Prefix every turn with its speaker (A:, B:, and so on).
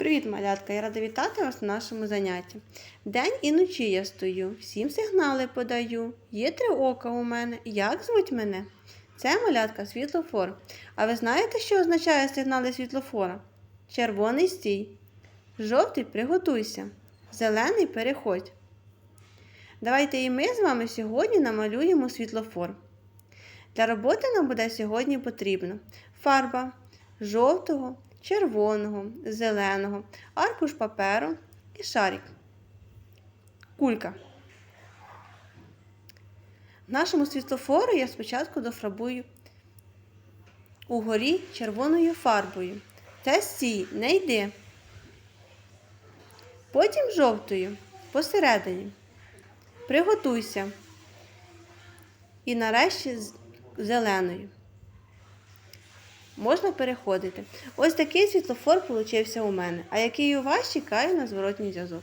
A: Привіт, малятка! Я рада вітати вас на нашому занятті. День і ночі я стою, всім сигнали подаю. Є три ока у мене. Як звуть мене? Це малятка світлофор. А ви знаєте, що означає сигнали світлофора? Червоний стій. Жовтий приготуйся. Зелений переходь. Давайте і ми з вами сьогодні намалюємо світлофор. Для роботи нам буде сьогодні потрібно фарба жовтого, червоного, зеленого, аркуш паперу і шарик. Кулька. В нашому світлофору я спочатку дофарбую угорі червоною фарбою. Це стій, не йди. Потім жовтою посередині. Приготуйся. І нарешті зеленою. Можна переходити. Ось такий світлофор получився у мене. А який у вас чекає на зворотній зв'язок.